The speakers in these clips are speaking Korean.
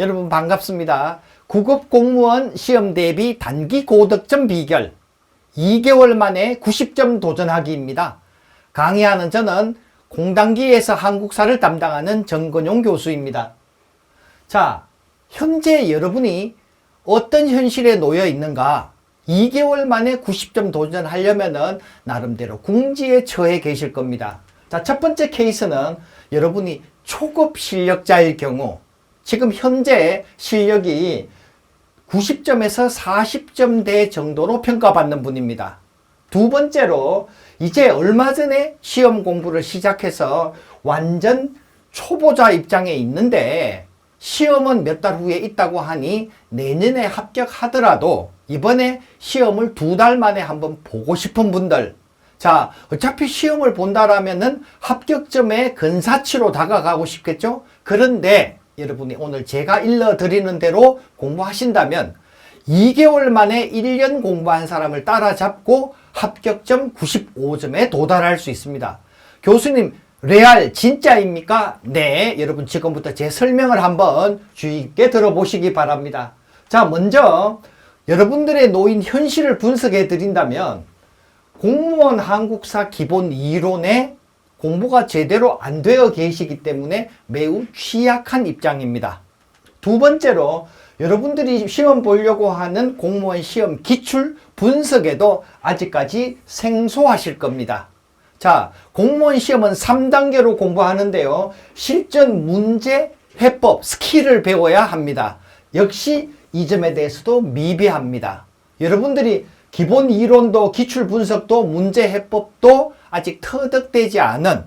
여러분 반갑습니다. 9급 공무원 시험 대비 단기 고득점 비결 2개월 만에 90점 도전하기입니다. 강의하는 저는 공단기에서 한국사를 담당하는 정건용 교수입니다. 자, 현재 여러분이 어떤 현실에 놓여 있는가? 2개월 만에 90점 도전하려면은 나름대로 궁지에 처해 계실 겁니다. 자, 첫 번째 케이스는 여러분이 초급 실력자일 경우 지금 현재 실력이 90점에서 40점대 정도로 평가받는 분입니다. 두 번째로 이제 얼마 전에 시험 공부를 시작해서 완전 초보자 입장에 있는데 시험은 몇 달 후에 있다고 하니 내년에 합격하더라도 이번에 시험을 두 달 만에 한번 보고 싶은 분들 자, 어차피 시험을 본다라면은 합격점에 근사치로 다가가고 싶겠죠? 그런데 여러분이 오늘 제가 일러드리는 대로 공부하신다면 2개월 만에 1년 공부한 사람을 따라잡고 합격점 95점에 도달할 수 있습니다. 교수님, 레알 진짜입니까? 네, 여러분 지금부터 제 설명을 한번 주의 깊게 들어보시기 바랍니다. 자, 먼저 여러분들의 놓인 현실을 분석해 드린다면 공무원 한국사 기본 이론에 공부가 제대로 안 되어 계시기 때문에 매우 취약한 입장입니다. 두 번째로 여러분들이 시험 보려고 하는 공무원 시험 기출 분석에도 아직까지 생소하실 겁니다. 자, 공무원 시험은 3단계로 공부하는데요. 실전 문제, 해법, 스킬을 배워야 합니다. 역시 이 점에 대해서도 미비합니다. 여러분들이 기본 이론도 기출 분석도 문제 해법도 아직 터득되지 않은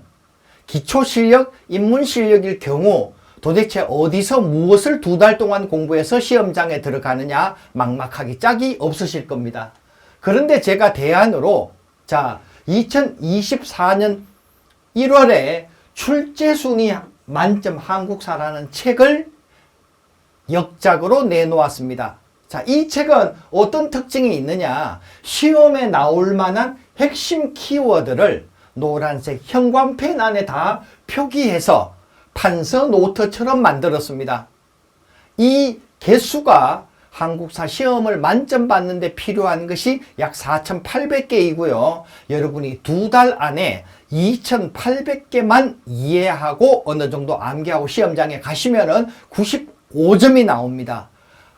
기초 실력, 입문 실력일 경우 도대체 어디서 무엇을 두 달 동안 공부해서 시험장에 들어가느냐 막막하기 짝이 없으실 겁니다. 그런데 제가 대안으로 자 2024년 1월에 출제순위 만점 한국사라는 책을 역작으로 내놓았습니다. 자, 이 책은 어떤 특징이 있느냐? 시험에 나올 만한 핵심 키워드를 노란색 형광펜 안에 다 표기해서 판서 노트처럼 만들었습니다. 이 개수가 한국사 시험을 만점 받는데 필요한 것이 약 4,800개이고요. 여러분이 두 달 안에 2,800개만 이해하고 어느 정도 암기하고 시험장에 가시면은 95점이 나옵니다.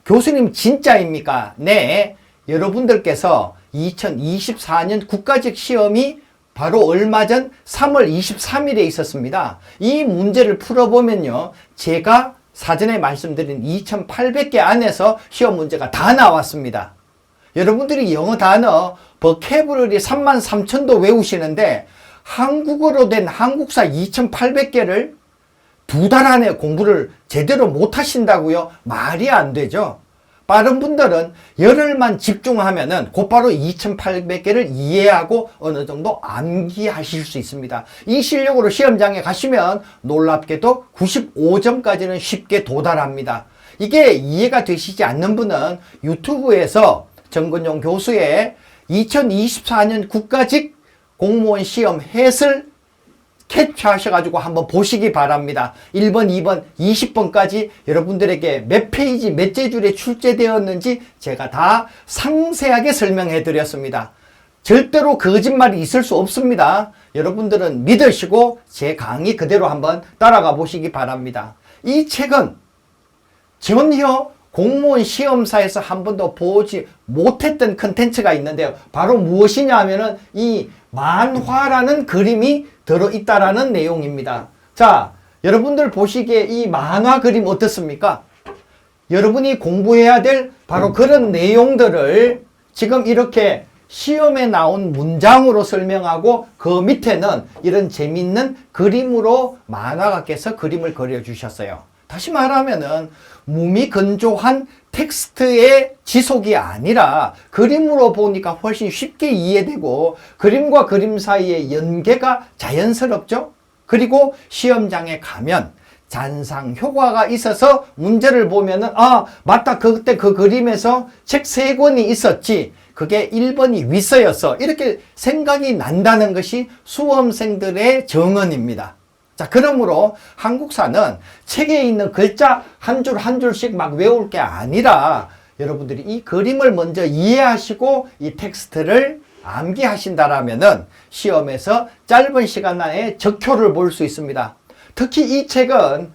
교수님 진짜입니까? 네. 여러분들께서 2024년 국가직 시험이 바로 얼마 전 3월 23일에 있었습니다. 이 문제를 풀어보면요. 제가 사전에 말씀드린 2800개 안에서 시험 문제가 다 나왔습니다. 여러분들이 영어 단어 버케브러리 3만 3천도 외우시는데 한국어로 된 한국사 2800개를 두 달 안에 공부를 제대로 못 하신다고요? 말이 안 되죠. 빠른 분들은 열흘만 집중하면은 곧바로 2800개를 이해하고 어느 정도 암기하실 수 있습니다. 이 실력으로 시험장에 가시면 놀랍게도 95점까지는 쉽게 도달합니다. 이게 이해가 되시지 않는 분은 유튜브에서 정근용 교수의 2024년 국가직 공무원 시험 해설 캡처하셔가지고 한번 보시기 바랍니다. 1번, 2번, 20번까지 여러분들에게 몇 페이지, 몇째 줄에 출제되었는지 제가 다 상세하게 설명해 드렸습니다. 절대로 거짓말이 있을 수 없습니다. 여러분들은 믿으시고 제 강의 그대로 한번 따라가 보시기 바랍니다. 이 책은 전혀 공무원 시험사에서 한 번도 보지 못했던 컨텐츠가 있는데요. 바로 무엇이냐 하면은 이 만화라는 그림이 들어있다라는 내용입니다. 자, 여러분들 보시기에 이 만화 그림 어떻습니까? 여러분이 공부해야 될 바로 그런 내용들을 지금 이렇게 시험에 나온 문장으로 설명하고 그 밑에는 이런 재밌는 그림으로 만화가께서 그림을 그려주셨어요. 다시 말하면은 무미건조한 텍스트의 지속이 아니라 그림으로 보니까 훨씬 쉽게 이해되고 그림과 그림 사이의 연계가 자연스럽죠? 그리고 시험장에 가면 잔상 효과가 있어서 문제를 보면은 아 맞다 그때 그 그림에서 책 세 권이 있었지 그게 1번이 윗서였어 이렇게 생각이 난다는 것이 수험생들의 정언입니다. 자, 그러므로 한국사는 책에 있는 글자 한 줄 한 줄씩 막 외울 게 아니라 여러분들이 이 그림을 먼저 이해하시고 이 텍스트를 암기하신다라면은 시험에서 짧은 시간 안에 적효를 볼 수 있습니다. 특히 이 책은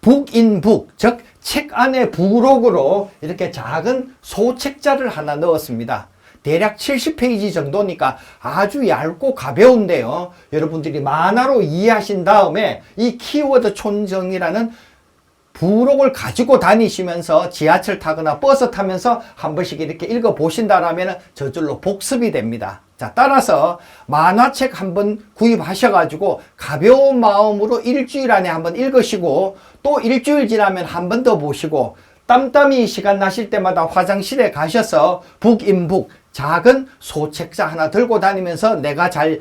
북인북, 즉 책 안에 부록으로 이렇게 작은 소책자를 하나 넣었습니다. 대략 70페이지 정도니까 아주 얇고 가벼운데요. 여러분들이 만화로 이해하신 다음에 이 키워드 촌정이라는 부록을 가지고 다니시면서 지하철 타거나 버스 타면서 한 번씩 이렇게 읽어 보신다라면 저절로 복습이 됩니다. 자, 따라서 만화책 한 번 구입하셔가지고 가벼운 마음으로 일주일 안에 한번 읽으시고 또 일주일 지나면 한 번 더 보시고 땀땀이 시간 나실 때마다 화장실에 가셔서 북인북 작은 소책자 하나 들고 다니면서 내가 잘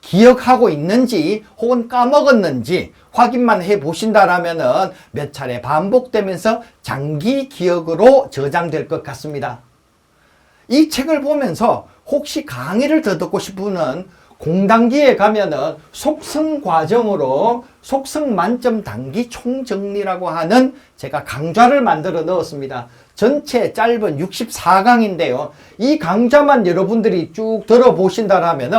기억하고 있는지 혹은 까먹었는지 확인만 해 보신다라면은 몇 차례 반복되면서 장기 기억으로 저장될 것 같습니다. 이 책을 보면서 혹시 강의를 더 듣고 싶은 분은 공단기에 가면은 속성 과정으로 속성 만점 단기 총정리라고 하는 제가 강좌를 만들어 넣었습니다. 전체 짧은 64강인데요. 이 강좌만 여러분들이 쭉 들어보신다라면은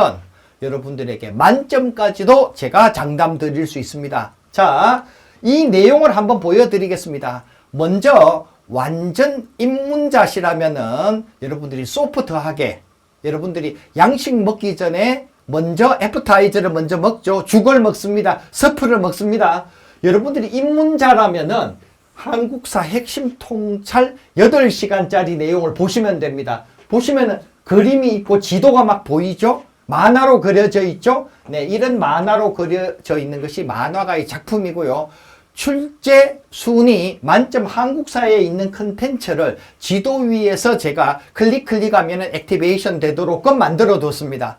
여러분들에게 만점까지도 제가 장담 드릴 수 있습니다. 자, 이 내용을 한번 보여드리겠습니다. 먼저 완전 입문자시라면은 여러분들이 소프트하게 여러분들이 양식 먹기 전에 먼저 애프타이저를 먼저 먹죠. 죽을 먹습니다. 서프를 먹습니다. 여러분들이 입문자라면은 한국사 핵심 통찰 8시간짜리 내용을 보시면 됩니다. 보시면은 그림이 있고 지도가 막 보이죠? 만화로 그려져 있죠? 네, 이런 만화로 그려져 있는 것이 만화가의 작품이고요. 출제 순위 만점 한국사에 있는 컨텐츠를 지도 위에서 제가 클릭 클릭하면 액티베이션 되도록 끔 만들어 뒀습니다.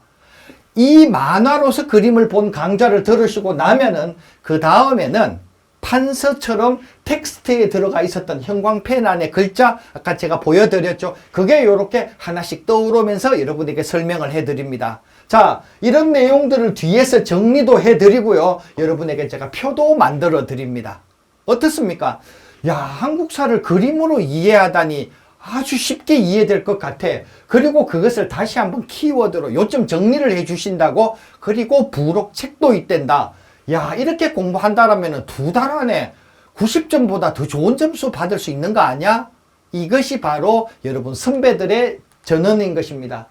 이 만화로서 그림을 본 강좌를 들으시고 나면은 그 다음에는 판서처럼 텍스트에 들어가 있었던 형광펜 안에 글자 아까 제가 보여드렸죠. 그게 이렇게 하나씩 떠오르면서 여러분에게 설명을 해드립니다. 자, 이런 내용들을 뒤에서 정리도 해드리고요. 여러분에게 제가 표도 만들어 드립니다. 어떻습니까? 야, 한국사를 그림으로 이해하다니 아주 쉽게 이해될 것 같아. 그리고 그것을 다시 한번 키워드로 요점 정리를 해 주신다고 그리고 부록 책도 있댄다. 야, 이렇게 공부한다라면 두 달 안에 90점보다 더 좋은 점수 받을 수 있는 거 아니야? 이것이 바로 여러분 선배들의 전언인 것입니다.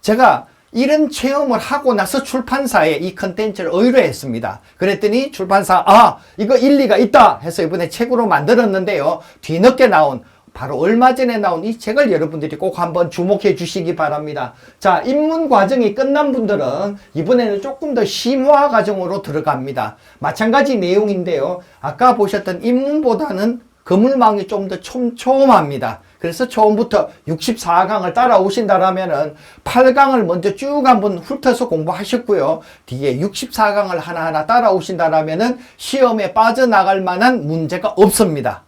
제가 이런 체험을 하고 나서 출판사에 이 컨텐츠를 의뢰했습니다. 그랬더니 출판사, 아, 이거 일리가 있다 해서 이번에 책으로 만들었는데요. 뒤늦게 나온 바로 얼마 전에 나온 이 책을 여러분들이 꼭 한번 주목해 주시기 바랍니다. 자, 입문 과정이 끝난 분들은 이번에는 조금 더 심화 과정으로 들어갑니다. 마찬가지 내용인데요. 아까 보셨던 입문보다는 그물망이 좀 더 촘촘합니다. 그래서 처음부터 64강을 따라오신다라면은 8강을 먼저 쭉 한번 훑어서 공부하셨고요. 뒤에 64강을 하나하나 따라오신다라면은 시험에 빠져나갈 만한 문제가 없습니다.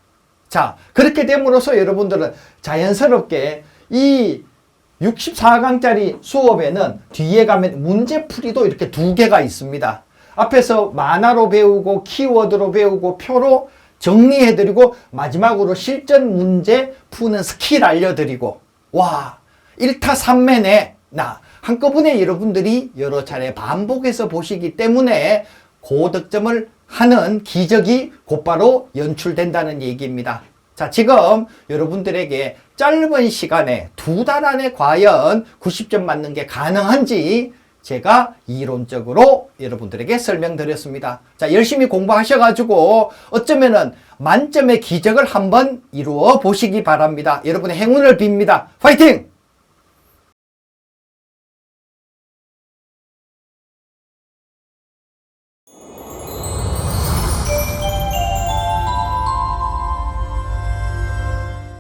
자, 그렇게 됨으로써 여러분들은 자연스럽게 이 64강짜리 수업에는 뒤에 가면 문제풀이도 이렇게 두 개가 있습니다. 앞에서 만화로 배우고 키워드로 배우고 표로 정리해드리고 마지막으로 실전 문제 푸는 스킬 알려드리고 와 1타 3매네 나 한꺼번에 여러분들이 여러 차례 반복해서 보시기 때문에 고득점을 하는 기적이 곧바로 연출된다는 얘기입니다. 자, 지금 여러분들에게 짧은 시간에 두 달 안에 과연 90점 맞는 게 가능한지 제가 이론적으로 여러분들에게 설명드렸습니다. 자, 열심히 공부하셔가지고 어쩌면은 만점의 기적을 한번 이루어 보시기 바랍니다. 여러분의 행운을 빕니다. 파이팅!